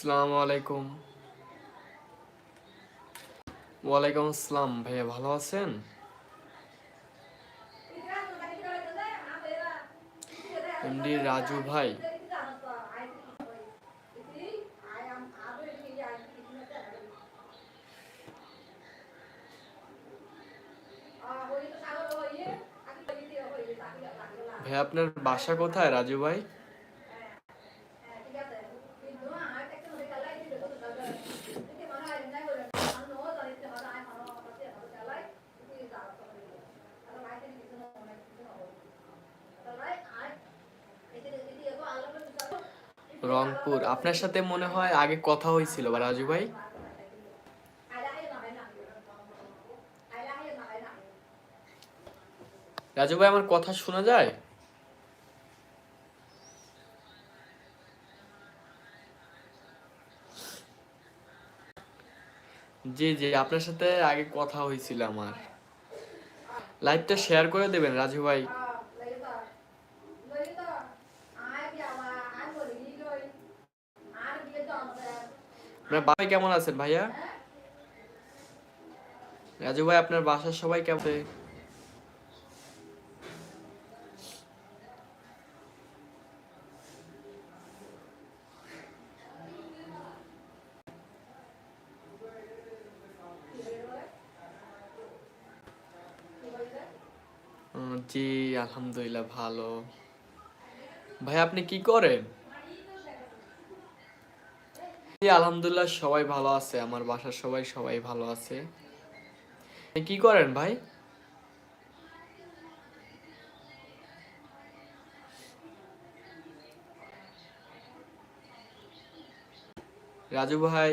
আসসালামু আলাইকুম। ওয়ালাইকুম আসসালাম, ভাইয়া ভালো আছেন? এমডি রাজু ভাই। ভাই আপনার বাসা কোথায় রাজু ভাই? রংপুর। আপনার সাথে মনে হয় আগে কথা হয়েছিল বা রাজু ভাই? রাজু ভাই, আমার কথা শোনা যায়? জি জি, আপনার সাথে আগে কথা হয়েছিল আমার। লাইভটা শেয়ার করে দেবেন, রাজু ভাই। আপনার বাসায় কেমন আছেন ভাইয়া? রাজু ভাই, আপনার বাসার সবাই কেমন জি, আলহামদুলিল্লাহ, ভালো। ভাই আপনি কি করেন? আলহামদুলিল্লাহ সবাই ভালো আছে, আমার বাসার সবাই সবাই ভালো আছে। কি করেন ভাই? রাজু ভাই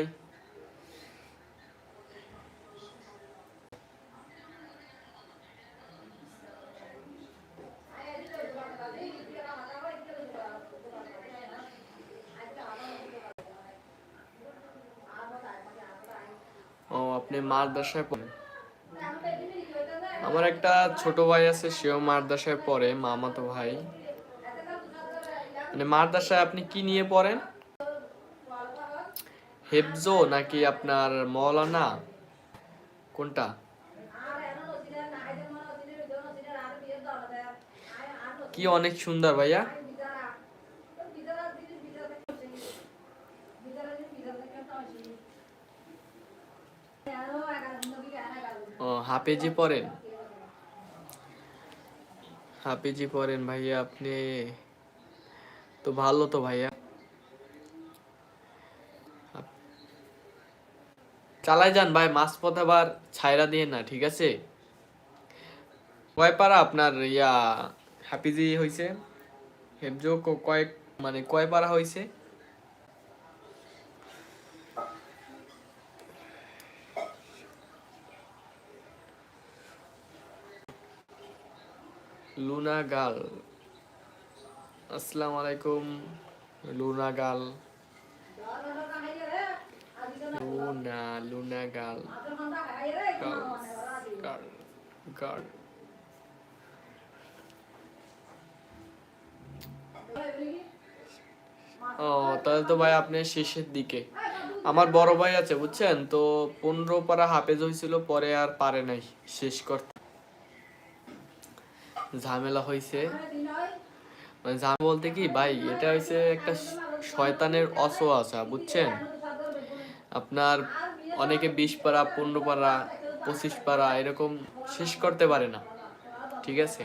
ও আপনি মাদ্রাসায় পড়েন আমার একটা ছোট ভাই আছে, সেও মাদ্রাসায় পড়ে, মামাতো ভাই। মানে মাদ্রাসায় আপনি কি নিয়ে পড়েন? হেফজো নাকি আপনার মৌলানা কোনটা? কি অনেক সুন্দর ভাইয়া ও হাফেজি পড়েন? হাফেজি পড়েন ভাইয়া আপনি তো ভালো তো ভাইয়া। চালাই যান ভাই মাছ পথ আবার ছায়রা দিয়ে না, ঠিক আছে? কয় পারা আপনার ইয়া হাফিজি হইছে? হেফজো কয়েক মানে কয় পারা হইছে? লুনা গাল আসসালামু আলাইকুম লুনা গাল লুনা লুনা গাল ও, তাহলে তো ভাই আপনি শেষের দিকে। আমার বড় ভাই আছে, বুঝছেন? তো পনেরো পারা হাফেজ হয়েছিল, পরে আর পারে নাই। শেষ করতে। ঝামেলা হয়েছে মানে ঝামেলা বলতে কি, ভাই, এটা হয়েছে একটা শয়তানের অসোয়াশা বুঝছেন? আপনার অনেকে বিশ পারা, পনেরো পারা, পঁচিশ পারা, এরকম শেষ করতে পারে না। ঠিক আছে?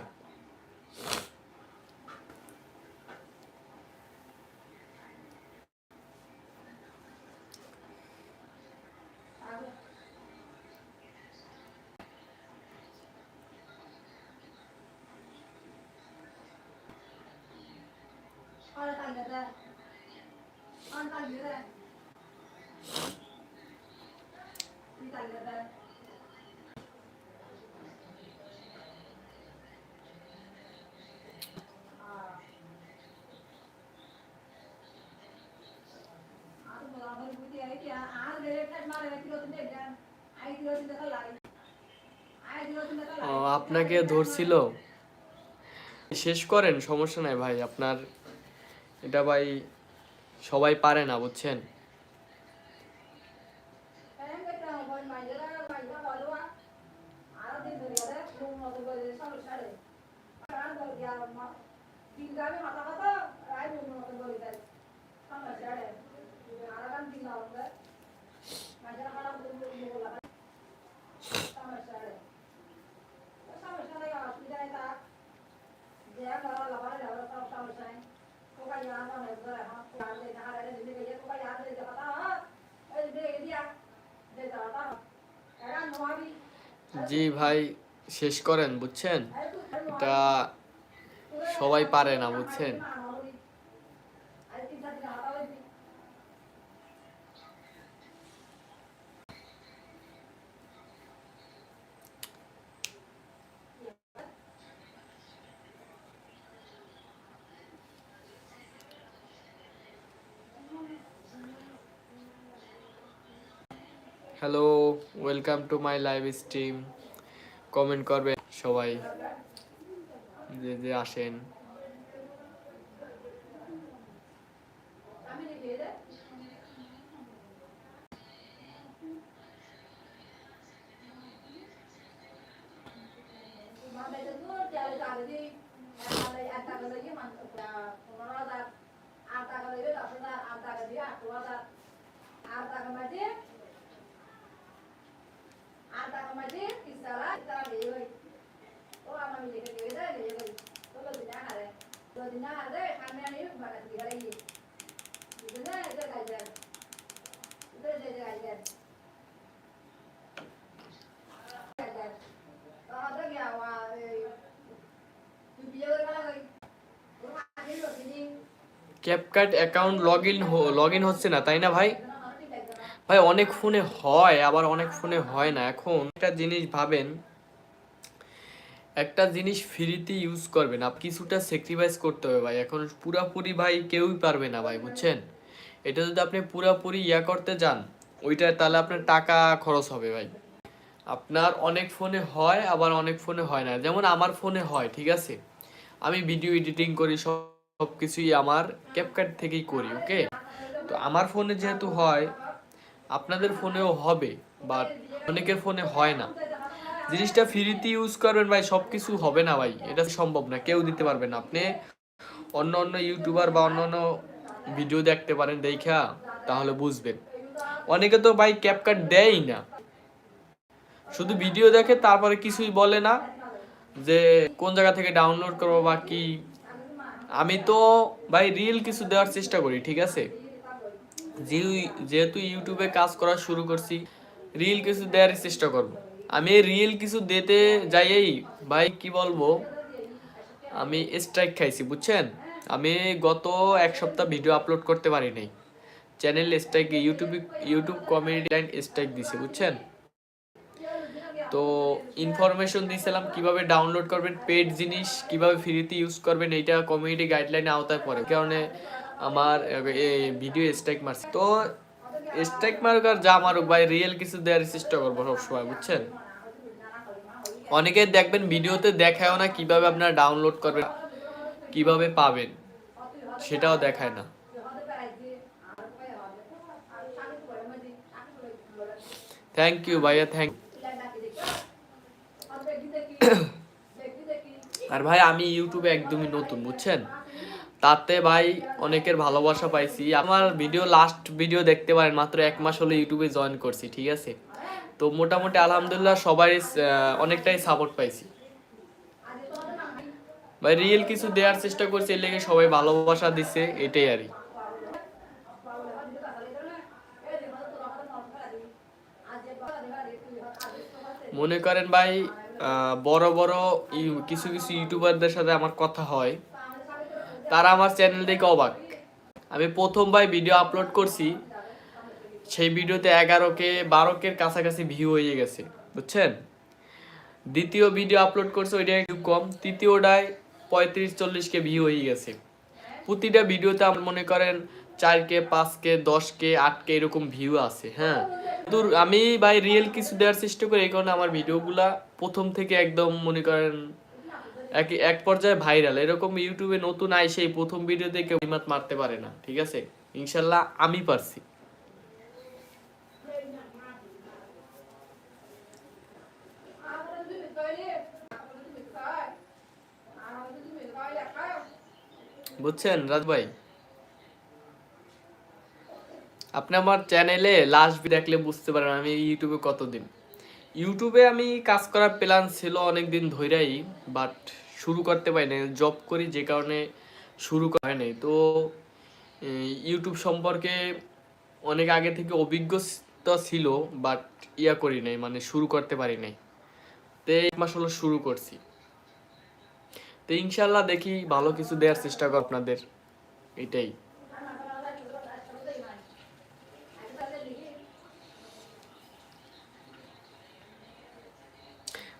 ও আপনাকে ধরছিল। শেষ করেন সমস্যা নাই ভাই আপনার এটা ভাই সবাই পারে না বুঝছেন? আর ভাই শেষ করেন, বুঝছেন? এটা সবাই পারে না, বুঝছেন? Hello welcome to my live stream comment করবেন সবাই যে যে আসেন। CapCut account log in log in হচ্ছে না, তাই না ভাই? ভাই, অনেক ফোনে হয়, আবার অনেক ফোনে হয় না। এখন একটা জিনিস ভাবেন একটা জিনিস ফ্রিতে ইউজ করবেন। আপ, কিছুটা স্যাক্রিফাইস করতে হবে ভাই। এখন পুরাপুরি ভাই কেউই পারবে না ভাই, বুঝছেন? এটা যদি আপনি পুরাপুরি ইয়া করতে যান, ওইটা তাহলে আপনার টাকা খরচ হবে ভাই। আপনার অনেক ফোনে হয়, আবার অনেক ফোনে হয় না। যেমন আমার ফোনে হয়, ঠিক আছে? আমি ভিডিও এডিটিং করি সব সব কিছুই আমার ক্যাপকাট থেকেই করি ওকে তো আমার ফোনে যেহেতু হয়, আপনাদের ফোনেও হবে বাট অনেকের ফোনে হয় না। জিনিসটা ফ্রিতে ইউজ করবেন ভাই সব কিছু হবে না ভাই। এটা সম্ভব না, কেউ দিতে পারবে না। আপনি অন্য অন্য ইউটিউবার বা অন্য অন্য ভিডিও দেখতে পারেন দেখা তাহলে বুঝবেন। অনেকে তো ভাই ক্যাপকাট দেয়ই না। শুধু ভিডিও দেখে তারপরে কিছুই বলে না যে কোন জায়গা থেকে ডাউনলোড করব বা কি। আমি তো ভাই রিল কিছু দেওয়ার চেষ্টা করি, ঠিক আছে? যেহেতু ইউটিউবে কাজ করা শুরু করছি রিল কিছু দেওয়ার চেষ্টা করব। আমি রিয়েল কিছু দিতে যাইয়েই, ভাই, কি বলব? আমি স্ট্রাইক খাইছি, বুঝছেন? আমি গত এক সপ্তাহ ভিডিও আপলোড করতে পারি নাই। Channel strike YouTube YouTube community line strike দিছে, বুঝছেন? তো ইনফরমেশন দিয়েছিলাম কীভাবে ডাউনলোড করবেন পেড জিনিস কীভাবে ফ্রিতে ইউজ করবেন, এইটা কমিউনিটি গাইডলাইনে আওতায় পড়ে। কারণে আমার ভিডিও স্ট্রাইক মারছে। তো স্ট্রাইক মারুক আর যা মারুক, ভাই রিয়েল কিছু দেওয়ার চেষ্টা করব সবসময়, বুঝছেন? অনেকে দেখবেন ভিডিওতে দেখায়ও না কীভাবে আপনারা ডাউনলোড করবেন, কীভাবে পাবেন, সেটাও দেখায় না। থ্যাংক ইউ ভাইয়া থ্যাংক আর ভাই, আমি ইউটিউবে একদমই নতুন, বুঝছেন? তাতে ভাই, অনেকের ভালোবাসা পাইছি। আমার ভিডিও লাস্ট ভিডিও দেখতে পারেন, মাত্র এক মাস হলো ইউটিউবে জয়েন করছি, ঠিক আছে? তো মোটামুটি আলহামদুলিল্লাহ সবাই অনেকটাই সাপোর্ট পাইছি। ভাই রিয়েল কিছু দেওয়ার চেষ্টা করছি, এর সবাই ভালোবাসা দিছে, এটাই আরই মনে করেন ভাই বড় বড় কিছু কিছু ইউটিউবারদের সাথে আমার কথা হয়। তারা আমার চ্যানেল দেখে অবাক। আমি প্রথম ভাই ভিডিও আপলোড করছি সেই ভিডিওতে এগারো কে বারো কে কাছাকাছি ভিউ হয়ে গেছে, বুঝছেন? দ্বিতীয় ভিডিও আপলোড করছে ওইটা একটু কম। তৃতীয়টায় পঁয়ত্রিশ চল্লিশ কে ভিউ হয়ে গেছে। প্রতিটা ভিডিওতে আমার মনে করেন চার কে পাঁচ কে দশ কে আট কে এরকম ভিউ আছে হ্যাঁ? কিন্তু আমি ভাই রিয়েল কিছু দেওয়ার চেষ্টা করি, এই কারণে আমার ভিডিওগুলা প্রথম থেকে একদম মনে করেন এক এক পর্যায়ে ভাইরাল এরকম ইউটিউবে নতুন আই সেই প্রথম ভিডিওতে কেউ মারতে পারে না, ঠিক আছে? ইনশাল্লাহ আমি পারছি। বুঝছেন রাজ ভাই? আপনি আমার চ্যানেলে লাস্ট দেখলে বুঝতে পারেন আমি ইউটিউবে কতদিন। ইউটিউবে আমি কাজ করার প্ল্যান ছিল অনেক দিন ধরেই বাট শুরু করতে পারি নাই জব করি যে কারণে শুরু করা তো ইউটিউব সম্পর্কে অনেক আগে থেকে অভিজ্ঞতা ছিল বাট ইয়া করি নাই মানে শুরু করতে পারি নাই। তো এক মাস হলো শুরু করছি। তো ইনশাল্লাহ দেখি ভালো কিছু দেওয়ার চেষ্টা করব আপনাদের। এটাই।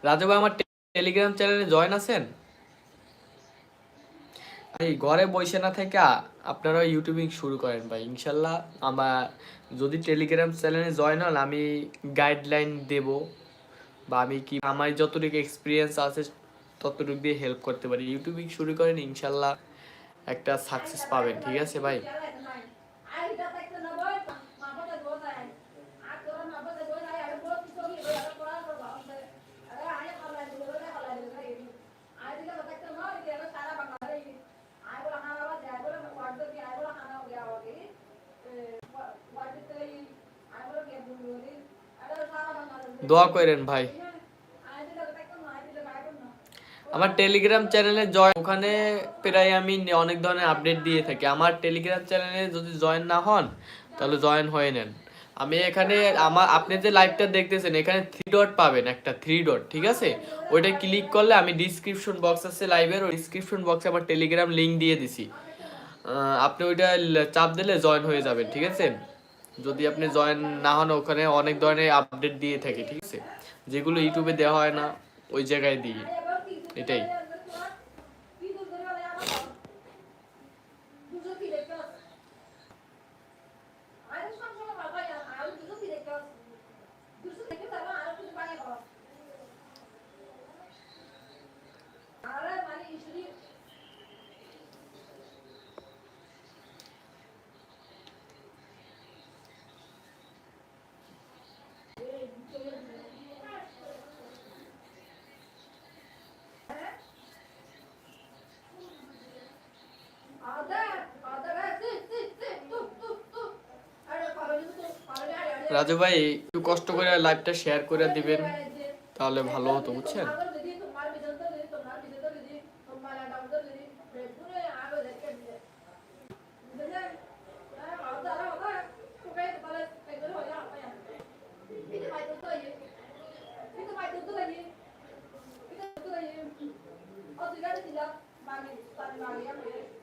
রাজু ভাই, আমার টেলিগ্রাম চ্যানেলে জয়েন আছেন? এই ঘরে বসে না থেকে আপনারা ইউটিউবিং শুরু করেন ভাই। ইনশাল্লাহ আমার যদি টেলিগ্রাম চ্যানেলে জয়েন হন, আমি গাইডলাইন দেব বা আমি কি আমার যতটুকু এক্সপিরিয়েন্স আছে ততটুকু দিয়ে হেল্প করতে পারি। ইউটিউবিং শুরু করেন, ইনশাল্লাহ একটা সাকসেস পাবেন, ঠিক আছে ভাই? দোয়া করেন ভাই। আমার টেলিগ্রাম চ্যানেলে জয়েন ওখানে প্রায় আমি অনেক ধরনের আপডেট দিয়ে থাকি। আমার টেলিগ্রাম চ্যানেলে যদি জয়েন না হন, তাহলে জয়েন হয়ে নেন। আমি এখানে আমার, আপনি যে লাইভটা দেখতেছেন, এখানে থ্রি ডট পাবেন একটা থ্রি ডট ঠিক আছে? ওইটা ক্লিক করলে আমি ডিসক্রিপশন বক্স আছে লাইভের ওই ডিসক্রিপশন বক্সে আমার টেলিগ্রাম লিংক দিয়ে দিছি। আপনি ওইটা চাপ দিলে জয়েন হয়ে যাবেন, ঠিক আছে? যদি আপনি জয়েন না হন, ওখানে অনেক ধরনের আপডেট দিয়ে থাকি, ঠিক আছে? যেগুলো ইউটিউবে দেওয়া হয় না, ওই জায়গায় দিই এটাই। রাজু ভাই একটু কষ্ট করে লাইভটা শেয়ার করে দিবেন তাহলে ভালো হতো বুঝছেন?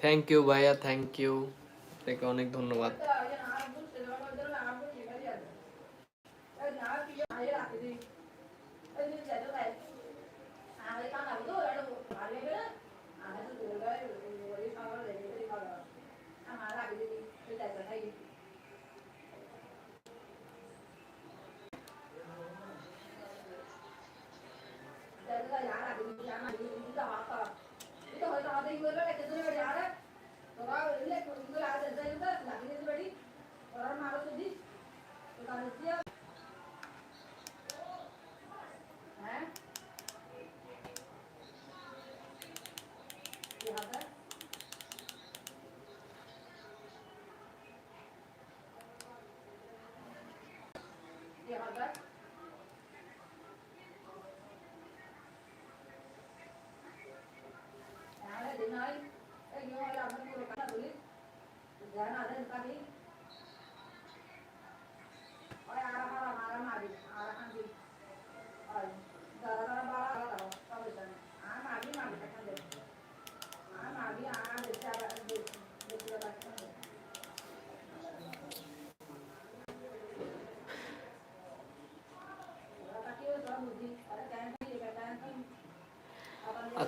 থ্যাংক ইউ ভাইয়া থ্যাংক ইউ আপনাকে অনেক ধন্যবাদ। да?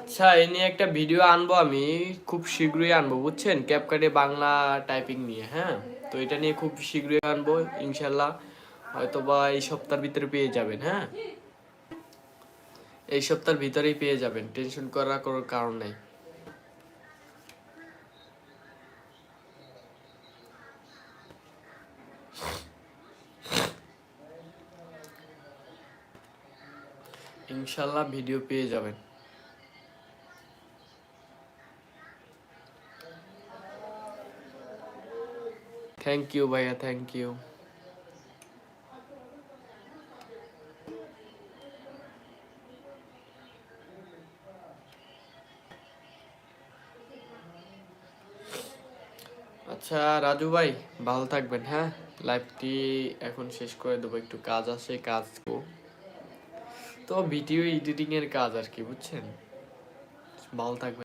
আচ্ছা এই নিয়ে একটা ভিডিও আনব আমি, খুব শীঘ্রই আনব, বুঝছেন? ক্যাপকাটে বাংলা টাইপিং নিয়ে হ্যাঁ? তো এটা নিয়ে খুব শীঘ্রই আনব, ইনশাল্লাহ। হয়তো বা এই সপ্তাহের ভিতরে পেয়ে যাবেন হ্যাঁ? এই সপ্তাহের ভিতরেই পেয়ে যাবেন টেনশন করার কোনো কারণ নেই। ইনশাল্লাহ ভিডিও পেয়ে যাবেন। থ্যাংক ইউ ভাইয়া থ্যাংক ইউ আচ্ছা রাজু ভাই, ভালো থাকবেন হ্যাঁ? লাইভটি এখন শেষ করে দেবো, একটু কাজ আছে, কাজ তো ভিডিও এডিটিং এর কাজ আর কি, বুঝছেন? ভালো থাকবেন।